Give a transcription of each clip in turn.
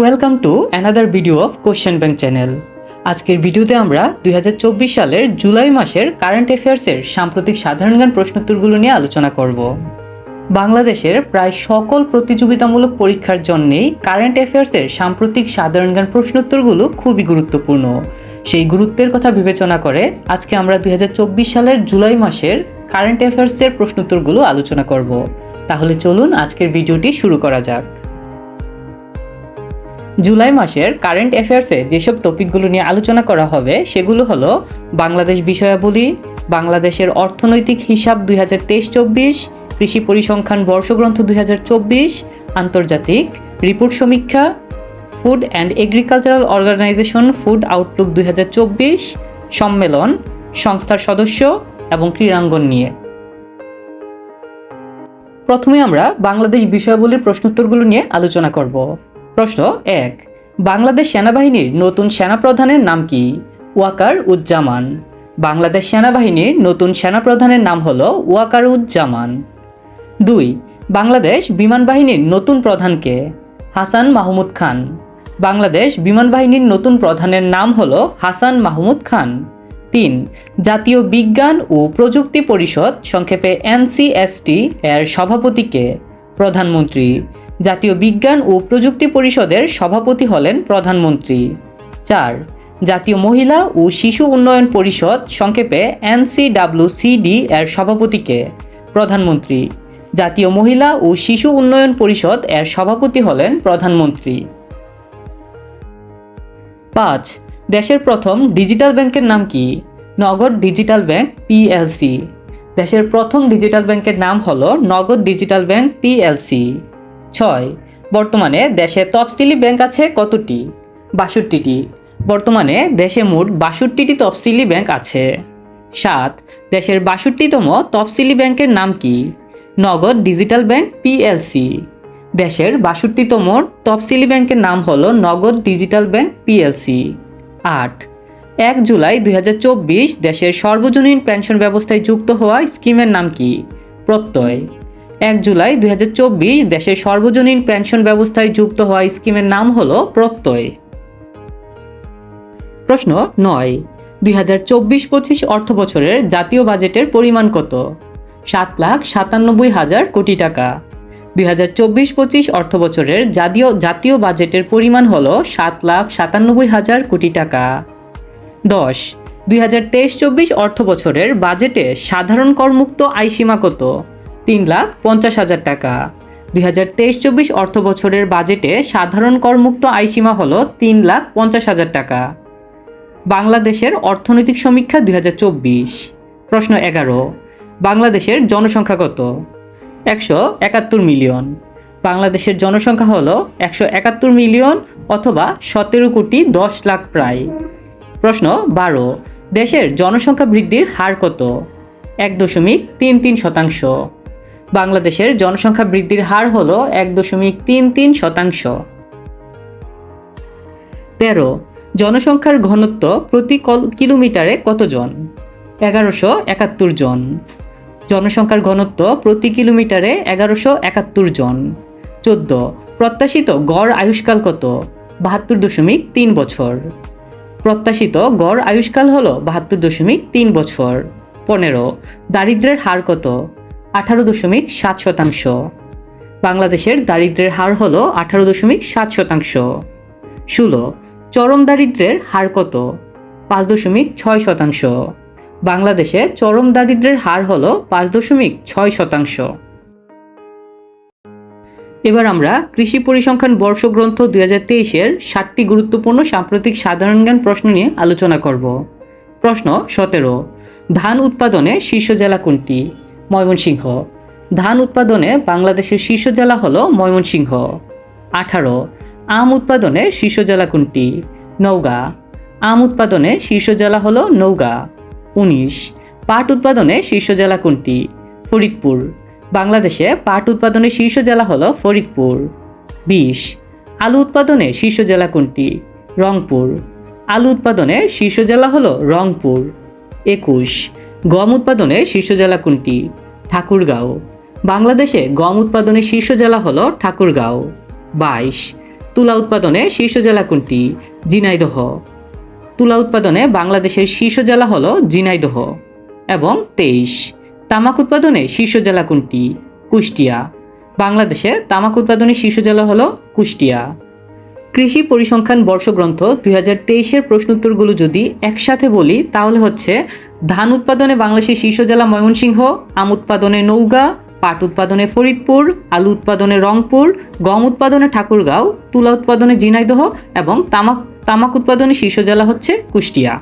Welcome to another video of question bank channel আজকের ভিডিওতে আমরা দুই হাজার চব্বিশ সালের জুলাই মাসের কারেন্ট অ্যাফেয়ার্সের সাম্প্রতিক সাধারণ জ্ঞান প্রশ্নোত্তরগুলো নিয়ে আলোচনা করব। বাংলাদেশের প্রায় সকল প্রতিযোগিতামূলক পরীক্ষার জন্যেই কারেন্ট অ্যাফেয়ার্সের সাম্প্রতিক সাধারণ জ্ঞান প্রশ্নোত্তরগুলো খুবই গুরুত্বপূর্ণ। সেই গুরুত্বের কথা বিবেচনা করে আজকে আমরা দুই হাজার চব্বিশ সালের জুলাই মাসের কারেন্ট অ্যাফেয়ার্সের প্রশ্নোত্তরগুলো আলোচনা করব। তাহলে চলুন আজকের ভিডিওটি শুরু করা যাক। জুলাই মাসের কারেন্ট অ্যাফেয়ার্সে যেসব টপিকগুলো নিয়ে আলোচনা করা হবে, সেগুলো হলো বাংলাদেশ বিষয়াবলী, বাংলাদেশের অর্থনৈতিক হিসাব দুই হাজার তেইশ চব্বিশ, কৃষি পরিসংখ্যান বর্ষগ্রন্থ দুই হাজার চব্বিশ, আন্তর্জাতিক রিপোর্ট সমীক্ষা Food and Agricultural Organization Food Outlook দুই হাজার চব্বিশ, সম্মেলন, সংস্থার সদস্য এবং ক্রীড়াঙ্গন নিয়ে। প্রথমে আমরা বাংলাদেশ বিষয়াবলীর প্রশ্নোত্তরগুলো নিয়ে আলোচনা করব। প্রশ্ন এক, বাংলাদেশ সেনাবাহিনীর নতুন সেনাপ্রধানের নাম কি? ওয়াকার উজ্জামান। বাংলাদেশ সেনাবাহিনীর নতুন সেনাপ্রধানের নাম হল ওয়াকার উজ্জামান। দুই, বাংলাদেশ বিমান বাহিনীর নতুন প্রধানকে হাসান মাহমুদ খান। বাংলাদেশ বিমান বাহিনীর নতুন প্রধানের নাম হল হাসান মাহমুদ খান। তিন, জাতীয় বিজ্ঞান ও প্রযুক্তি পরিষদ সংক্ষেপে এনসিএসটি এর সভাপতিকে প্রধানমন্ত্রী জাতীয় বিজ্ঞান ও প্রযুক্তি পরিষদের সভাপতি হলেন প্রধানমন্ত্রী। চার, জাতীয় মহিলা ও শিশু উন্নয়ন পরিষদ সংক্ষেপে এনসিডাব্লিউসিডি এর সভাপতিকে প্রধানমন্ত্রী। জাতীয় মহিলা ও শিশু উন্নয়ন পরিষদ এর সভাপতি হলেন প্রধানমন্ত্রী। পাঁচ, দেশের প্রথম ডিজিটাল ব্যাংকের নাম কি? নগদ ডিজিটাল ব্যাংক পিএলসি দেশের প্রথম ডিজিটাল ব্যাংকের নাম হলো নগদ ডিজিটাল ব্যাংক পিএলসি ছয়। বর্তমানে দেশে তফসিলি ব্যাংক আছে কতটি? বাষট্টিটি। বর্তমানে দেশে মোট বাষট্টিটি তফসিলি ব্যাংক আছে। সাত। দেশের বাষট্টিতম তফসিলি ব্যাংকের নাম কি? নগদ ডিজিটাল ব্যাংক পিএলসি। দেশের বাষট্টিতম তফসিলি ব্যাংকের নাম হল নগদ ডিজিটাল ব্যাংক পিএলসি। আট। এক জুলাই দু হাজার চব্বিশ দেশের সর্বজনীন পেনশন ব্যবস্থায় যুক্ত হওয়া স্কিমের নাম কি? প্রত্যয়। এক জুলাই দুই হাজার চব্বিশ দেশের সর্বজনীন পেনশন ব্যবস্থায় যুক্ত হওয়া স্কিমের নাম হল প্রত্যয়। প্রশ্ন নয়, দুই হাজার চব্বিশ পঁচিশ অর্থ বছরের জাতীয় বাজেটের পরিমাণ কত? সাত লাখ সাতানব্বই হাজার কোটি টাকা। দুই হাজার চব্বিশ পঁচিশ অর্থ বছরের জাতীয় জাতীয় বাজেটের পরিমাণ হল সাত লাখ সাতানব্বই হাজার কোটি টাকা। দশ, দুই হাজার তেইশ চব্বিশ অর্থ বছরের বাজেটে সাধারণ করমুক্ত আয়সীমা কত? তিন লাখ পঞ্চাশ হাজার টাকা। দুই হাজার তেইশ চব্বিশ অর্থ বছরের বাজেটে সাধারণ করমুক্ত আয়সীমা হল তিন লাখ পঞ্চাশ হাজার টাকা। বাংলাদেশের অর্থনৈতিক সমীক্ষা দুই হাজার চব্বিশ। প্রশ্ন এগারো, বাংলাদেশের জনসংখ্যা কত? একশো একাত্তর মিলিয়ন। বাংলাদেশের জনসংখ্যা হল একশো একাত্তর মিলিয়ন অথবা সতেরো কোটি দশ লাখ প্রায়। প্রশ্ন বারো, দেশের জনসংখ্যা বৃদ্ধির হার কত? এক দশমিক তিন তিন শতাংশ। বাংলাদেশের জনসংখ্যা বৃদ্ধির হার হল এক দশমিক তিন তিন শতাংশ। তেরো, জনসংখ্যার ঘনত্ব প্রতি কল- কিলোমিটারে কতজন? এগারোশো একাত্তর জন। জনসংখ্যার ঘনত্ব প্রতি কিলোমিটারে এগারোশো একাত্তর জন। চোদ্দ, প্রত্যাশিত গড় আয়ুষ্কাল কত? বাহাত্তর দশমিক তিন বছর। প্রত্যাশিত গড় আয়ুষ্কাল হল বাহাত্তর দশমিক তিন বছর। পনেরো, দারিদ্র্যের হার কত? আঠারো দশমিক সাত শতাংশ। বাংলাদেশের দারিদ্র্যের হার হল আঠারো দশমিক সাত শতাংশ। ষোলো, চরম দারিদ্র্যের হার কত? পাঁচ দশমিক ছয় শতাংশ। বাংলাদেশে চরম দারিদ্র্যের হার হল পাঁচ দশমিক ছয় শতাংশ। এবার আমরা কৃষি পরিসংখ্যান বর্ষগ্রন্থ দুই হাজার তেইশের সাতটি গুরুত্বপূর্ণ সাম্প্রতিক সাধারণ জ্ঞান প্রশ্ন নিয়ে আলোচনা করব। প্রশ্ন সতেরো, ধান উৎপাদনে শীর্ষ জেলা কোনটি? ময়মনসিংহ। ধান উৎপাদনে বাংলাদেশের শীর্ষ জেলা হল ময়মনসিংহ। আঠারো, আম উৎপাদনে শীর্ষ জেলা কোনটি? নওগাঁ, আম উৎপাদনে শীর্ষ জেলা হল নৌগা উনিশ, পাট উৎপাদনে শীর্ষ জেলা কোনটি? ফরিদপুর, বাংলাদেশে পাট উৎপাদনে শীর্ষ জেলা হল ফরিদপুর। বিশ, আলু উৎপাদনে শীর্ষ জেলা কোনটি? রংপুর, আলু উৎপাদনে শীর্ষ জেলা হল রংপুর। একুশ গম উৎপাদনে শীর্ষ জেলা কোনটি? ঠাকুরগাঁও। বাংলাদেশে গম উৎপাদনে শীর্ষ জেলা হল ঠাকুরগাঁও। বাইশ। তুলা উৎপাদনে শীর্ষ জেলা কোনটি? জিনাইদহ তুলা উৎপাদনে বাংলাদেশের শীর্ষ জেলা হল জিনাইদহ এবং তেইশ। তামাক উৎপাদনে শীর্ষ জেলা কোনটি? কুষ্টিয়া। বাংলাদেশে তামাক উৎপাদনে শীর্ষ জেলা হল কুষ্টিয়া। কৃষি পরিসংখ্যান বর্ষগ্রন্থ দুই হাজার তেইশের প্রশ্নোত্তরগুলো যদি একসাথে বলি, তাহলে হচ্ছে ধান উৎপাদনে বাংলাদেশের শীর্ষ জেলা ময়মনসিংহ, আম উৎপাদনে নৌগা পাট উৎপাদনে ফরিদপুর, আলু উৎপাদনে রংপুর, গম উৎপাদনে ঠাকুরগাঁও, তুলা উৎপাদনে ঝিনাইদহ এবং তামাক তামাক উৎপাদনে শীর্ষ জেলা হচ্ছে কুষ্টিয়া।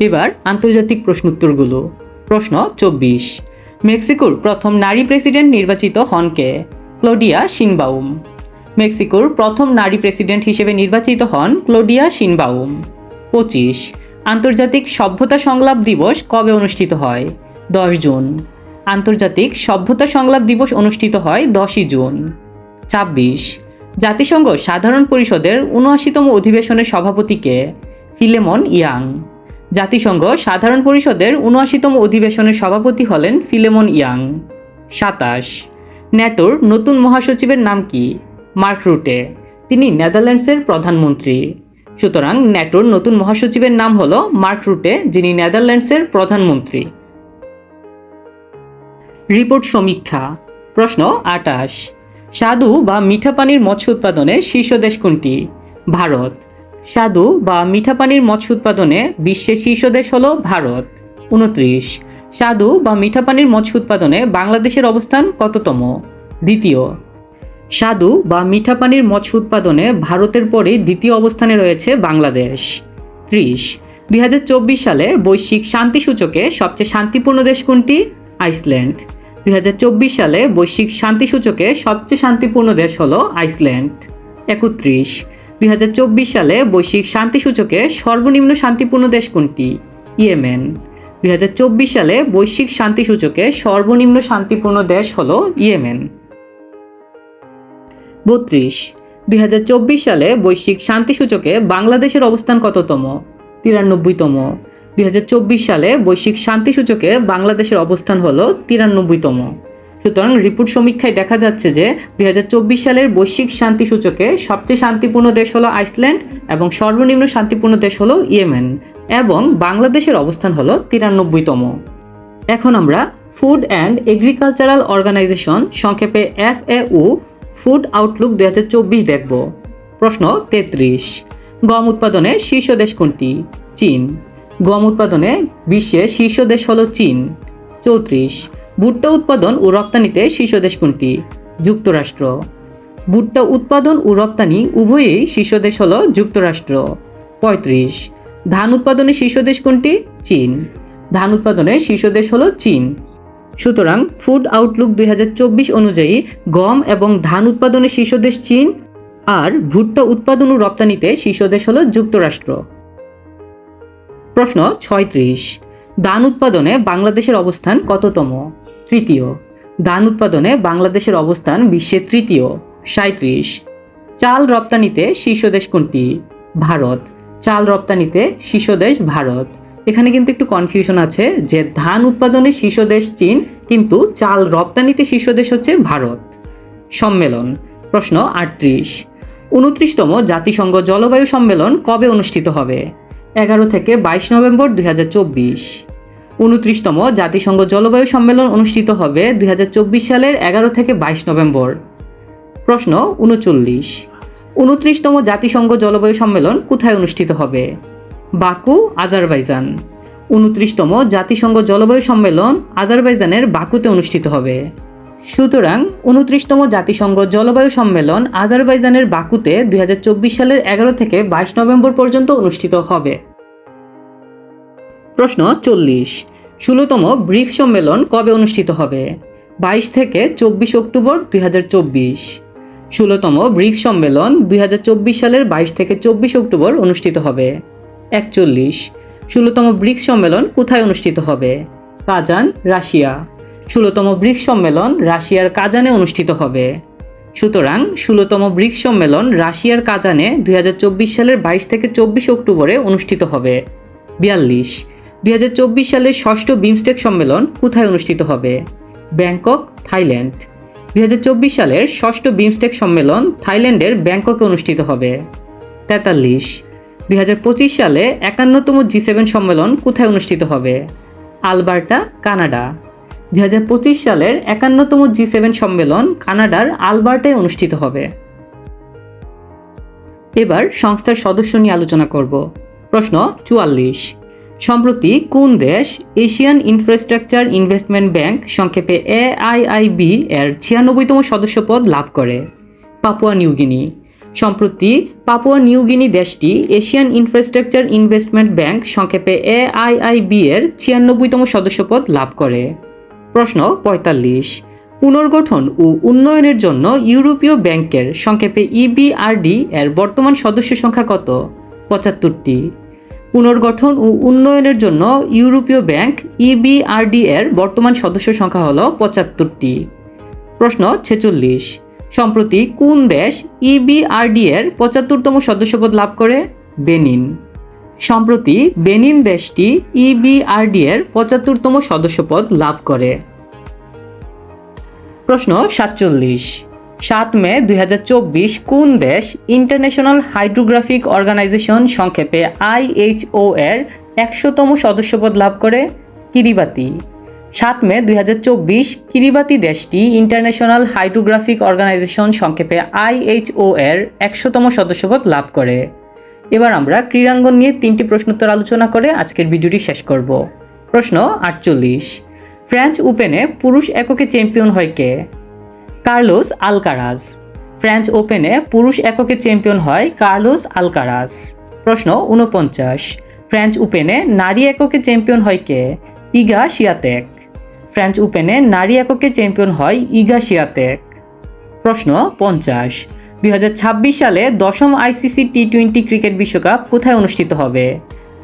এবার আন্তর্জাতিক প্রশ্নোত্তরগুলো। প্রশ্ন চব্বিশ। মেক্সিকোর প্রথম নারী প্রেসিডেন্ট নির্বাচিত হন কে? ক্লোডিয়া শিনবাউম মেক্সিকোর প্রথম নারী প্রেসিডেন্ট হিসেবে নির্বাচিত হন ক্লোডিয়া শিনবাউম। পঁচিশ, আন্তর্জাতিক সভ্যতা সংলাপ দিবস কবে অনুষ্ঠিত হয়? দশ জুন, আন্তর্জাতিক সভ্যতা সংলাপ দিবস অনুষ্ঠিত হয় দশই জুন। ছাব্বিশ, জাতিসংঘ সাধারণ পরিষদের উনআশিতম অধিবেশনের সভাপতিকে ফিলেমন ইয়াং। জাতিসংঘ সাধারণ পরিষদের উনআশিতম অধিবেশনের সভাপতি হলেন ফিলেমন ইয়াং। সাতাশ, ন্যাটোর নতুন মহাসচিবের নাম কি? মার্ক রুটে। তিনি নেদারল্যান্ডসের প্রধানমন্ত্রী। সুতরাং ন্যাটোর নতুন মহাসচিবের নাম হল মার্ক রুটে, যিনি নেদারল্যান্ডসের প্রধানমন্ত্রী। রিপোর্ট সমীক্ষা। প্রশ্ন আটাশ। স্বাদু বা মিঠা পানির মৎস্য উৎপাদনে শীর্ষ দেশ কোনটি? ভারত। স্বাদু বা মিঠা পানির মৎস্য উৎপাদনে বিশ্বের শীর্ষ দেশ হল ভারত। উনত্রিশ। স্বাদু বা মিঠা পানির মৎস্য উৎপাদনে বাংলাদেশের অবস্থান কততম? দ্বিতীয়। স্বাদু বা মিঠা পানির মৎস্য উৎপাদনে ভারতের পরে দ্বিতীয় অবস্থানে রয়েছে বাংলাদেশ। ত্রিশ, দুই সালে বৈশ্বিক শান্তি সূচকে সবচেয়ে শান্তিপূর্ণ দেশ কোনটি? আইসল্যান্ড। দুই হাজার চব্বিশ সালে বৈশ্বিক শান্তি সূচকে সবচেয়ে শান্তিপূর্ণ দেশ হলো আইসল্যান্ড। একত্রিশ, দুই সালে বৈশ্বিক শান্তি সূচকে সর্বনিম্ন শান্তিপূর্ণ দেশ কোনটি? ইয়েমেন। দুই হাজার চব্বিশ সালে বৈশ্বিক শান্তি সূচকে সর্বনিম্ন শান্তিপূর্ণ দেশ হলো ইয়েমেন। বত্রিশ। দুই সালে বৈশ্বিক শান্তি সূচকে বাংলাদেশের অবস্থান কততম? তিরানব্বইতম। দুই হাজার চব্বিশ সালে বৈশ্বিক শান্তি সূচকে বাংলাদেশের অবস্থান হল তিরানব্বইতম। সুতরাং রিপোর্ট সমীক্ষায় দেখা যাচ্ছে যে দুই হাজার চব্বিশ সালের বৈশ্বিক শান্তি সূচকে সবচেয়ে শান্তিপূর্ণ দেশ হলো আইসল্যান্ড এবং সর্বনিম্ন শান্তিপূর্ণ দেশ হলো ইয়েমেন এবং বাংলাদেশের অবস্থান হলো তিরানব্বইতম। এখন আমরা ফুড অ্যান্ড এগ্রিকালচারাল অর্গানাইজেশন সংক্ষেপে এফ এ ফুড আউটলুক দু হাজার চব্বিশ দেখব। প্রশ্ন তেত্রিশ। গম উৎপাদনে শীর্ষ দেশ কোনটি? চীন। গম উৎপাদনে বিশ্বের শীর্ষ দেশ হল চীন। চৌত্রিশ। ভুট্টা উৎপাদন ও রপ্তানিতে শীর্ষ দেশ কোনটি? যুক্তরাষ্ট্র। ভুট্টা উৎপাদন ও রপ্তানি উভয়েই শীর্ষ দেশ হল যুক্তরাষ্ট্র। পঁয়ত্রিশ। ধান উৎপাদনে শীর্ষ দেশ কোনটি? চীন। ধান উৎপাদনে শীর্ষ দেশ হল চীন। সুতরাং ফুড আউটলুক দুই হাজার চব্বিশ অনুযায়ী গম এবং ধান উৎপাদনে শীর্ষ দেশ চীন আর ভুট্টা উৎপাদন ও রপ্তানিতে শীর্ষ দেশ হল যুক্তরাষ্ট্র। প্রশ্ন ছয়ত্রিশ। ধান উৎপাদনে বাংলাদেশের অবস্থান কততম? তৃতীয়। ধান উৎপাদনে বাংলাদেশের অবস্থান বিশ্বে তৃতীয়। সাঁত্রিশ চাল রপ্তানিতে শীর্ষ দেশ কোনটি? ভারত। চাল রপ্তানিতে শীর্ষ দেশ ভারত। এখানে কিন্তু একটু কনফিউশন আছে যে ধান উৎপাদনে শীর্ষ দেশ চীন, কিন্তু চাল রপ্তানিতে শীর্ষ দেশ হচ্ছে ভারত। সম্মেলন, প্রশ্ন আটত্রিশ। উনত্রিশতম জাতিসংঘ জলবায়ু সম্মেলন কবে অনুষ্ঠিত হবে? এগারো থেকে বাইশ নভেম্বর দুই হাজার চব্বিশ। উনত্রিশতম জাতিসংঘ জলবায়ু সম্মেলন অনুষ্ঠিত হবে দুই হাজার চব্বিশ সালের এগারো থেকে বাইশ নভেম্বর। প্রশ্ন উনচল্লিশ। উনত্রিশতম জাতিসংঘ জলবায়ু সম্মেলন কোথায় অনুষ্ঠিত হবে? Baku, Azerbaijan. উনত্রিশতম জাতিসংঘ জলবায়ু সম্মেলন আজারবাইজানের বাকুতে অনুষ্ঠিত হবে। সুতরাং উনত্রিশতম জাতিসংঘ জলবায়ু সম্মেলন আজারবাইজানের বাকুতে দুই হাজার চব্বিশ সালের এগারো থেকে বাইশ নভেম্বর পর্যন্ত অনুষ্ঠিত হবে। প্রশ্ন চল্লিশ। ষোলোতম ব্রিক্স সম্মেলন কবে অনুষ্ঠিত হবে? বাইশ থেকে চব্বিশ অক্টোবর দুই হাজার চব্বিশ। ষোলোতম ব্রিক্স সম্মেলন দুই হাজার চব্বিশ সালের বাইশ থেকে চব্বিশ অক্টোবর অনুষ্ঠিত হবে। একচল্লিশ। ষোলোতম ব্রিক্স সম্মেলন কোথায় অনুষ্ঠিত হবে? Kazan, Russia. ষোলোতম ব্রিক্স সম্মেলন রাশিয়ার কাজানে অনুষ্ঠিত হবে। সুতরাং ষোলোতম ব্রিক্স সম্মেলন রাশিয়ার কাজানে দুই হাজার চব্বিশ সালের বাইশ থেকে চব্বিশ অক্টোবরে অনুষ্ঠিত হবে। বিয়াল্লিশ। দুই সালের ষষ্ঠ বিমস্টেক সম্মেলন কোথায় অনুষ্ঠিত হবে? Bangkok, Thailand. দুই হাজার চব্বিশ সালের ষষ্ঠ বিমস্টেক সম্মেলন থাইল্যান্ডের ব্যাংককে অনুষ্ঠিত হবে। তেতাল্লিশ। দুই হাজার পঁচিশ সালে একান্নতম জি সেভেন সম্মেলন কোথায় অনুষ্ঠিত হবে? Alberta, Canada. দুই হাজার পঁচিশ সালের একান্নতম জি সেভেন সম্মেলন কানাডার আলবার্টায় অনুষ্ঠিত হবে। এবার সংস্থার সদস্য নিয়ে আলোচনা করব। প্রশ্ন চুয়াল্লিশ। সম্প্রতি কোন দেশ এশিয়ান ইনফ্রাস্ট্রাকচার ইনভেস্টমেন্ট ব্যাংক সংক্ষেপে এআইআইবি এর ছিয়ানব্বইতম সদস্যপদ লাভ করে? পাপুয়া নিউগিনি সম্প্রতি পাপুয়া নিউগিনি দেশটি এশিয়ান ইনফ্রাস্ট্রাকচার ইনভেস্টমেন্ট ব্যাংক সংক্ষেপে এআইআইবি এর ছিয়ানব্বইতম সদস্যপদ লাভ করে। প্রশ্ন পঁয়তাল্লিশ। পুনর্গঠন ও উন্নয়নের জন্য ইউরোপীয় ব্যাংকের সংক্ষেপে ইবিআরডি এর বর্তমান সদস্য সংখ্যা কত? পঁচাত্তরটি। পুনর্গঠন ও উন্নয়নের জন্য ইউরোপীয় ব্যাংক ইবিআরডি এর বর্তমান সদস্য সংখ্যা হল পঁচাত্তরটি। প্রশ্ন ছেচল্লিশ। সম্প্রতি কোন দেশ ইবিআরডি এর পঁচাত্তরতম সদস্যপদ লাভ করে? বেনিন। সম্প্রতি বেনিন দেশটি ইবিআরডি এর পঁচাত্তরতম সদস্যপদ লাভ করে। প্রশ্ন সাতচল্লিশ। সাত মে দু হাজার চব্বিশ কোন দেশ ইন্টারন্যাশনাল হাইড্রোগ্রাফিক অর্গানাইজেশন সংক্ষেপে আইএইচও এর একশোতম সদস্যপদ লাভ করে? কিরিবাতি সাত মে দুই হাজার চব্বিশ কিরিবাতি দেশটি ইন্টারন্যাশনাল হাইড্রোগ্রাফিক অর্গানাইজেশন সংক্ষেপে আইএইচও এর একশোতম সদস্যপদ লাভ করে। এবার আমরা ক্রীড়াঙ্গন নিয়ে তিনটি প্রশ্নোত্তর আলোচনা করে আজকের ভিডিওটি শেষ করব। প্রশ্ন আটচল্লিশ। ফ্রেঞ্চ ওপেনে পুরুষ এককে চ্যাম্পিয়ন হয় কে? কার্লোস আলকারাজ ফ্রেঞ্চ ওপেনে পুরুষ এককে চ্যাম্পিয়ন হয় কার্লোস আলকারাজ প্রশ্ন উনপঞ্চাশ ফ্রেঞ্চ ওপেনে নারী এককে চ্যাম্পিয়ন হয় কে? ইগা শিয়াতেক। ফ্রেঞ্চ ওপেনে নারী এককে চ্যাম্পিয়ন হয় ইগা শিয়াতেক প্রশ্ন পঞ্চাশ। দুই সালে দশম আইসিসি টি টোয়েন্টি ক্রিকেট বিশ্বকাপ কোথায় অনুষ্ঠিত হবে?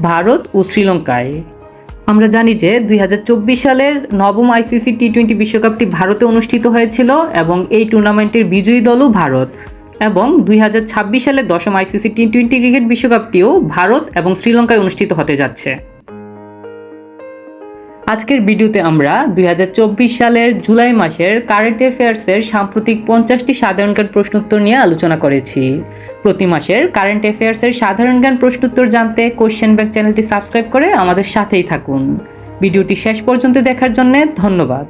ভারত ও শ্রীলঙ্কায়। আমরা জানি যে দুই হাজার চব্বিশ সালের নবম আইসিসি টি টোয়েন্টি বিশ্বকাপটি ভারতে অনুষ্ঠিত হয়েছিল এবং এই টুর্নামেন্টের বিজয়ী দলও ভারত এবং দুই হাজার ছাব্বিশ সালে দশম আইসিসি টি টোয়েন্টি ক্রিকেট বিশ্বকাপটিও ভারত এবং শ্রীলঙ্কায় অনুষ্ঠিত হতে যাচ্ছে। আজকের ভিডিওতে আমরা দুই হাজার চব্বিশ সালের জুলাই মাসের কারেন্ট অ্যাফেয়ার্সের সাম্প্রতিক পঞ্চাশটি সাধারণ জ্ঞান প্রশ্নোত্তর নিয়ে আলোচনা করেছি। প্রতি মাসের কারেন্ট অ্যাফেয়ার্সের সাধারণ জ্ঞান প্রশ্নোত্তর জানতে কোয়েশ্চেন ব্যাংক চ্যানেলটি সাবস্ক্রাইব করে আমাদের সাথেই থাকুন। ভিডিওটি শেষ পর্যন্ত দেখার জন্য ধন্যবাদ।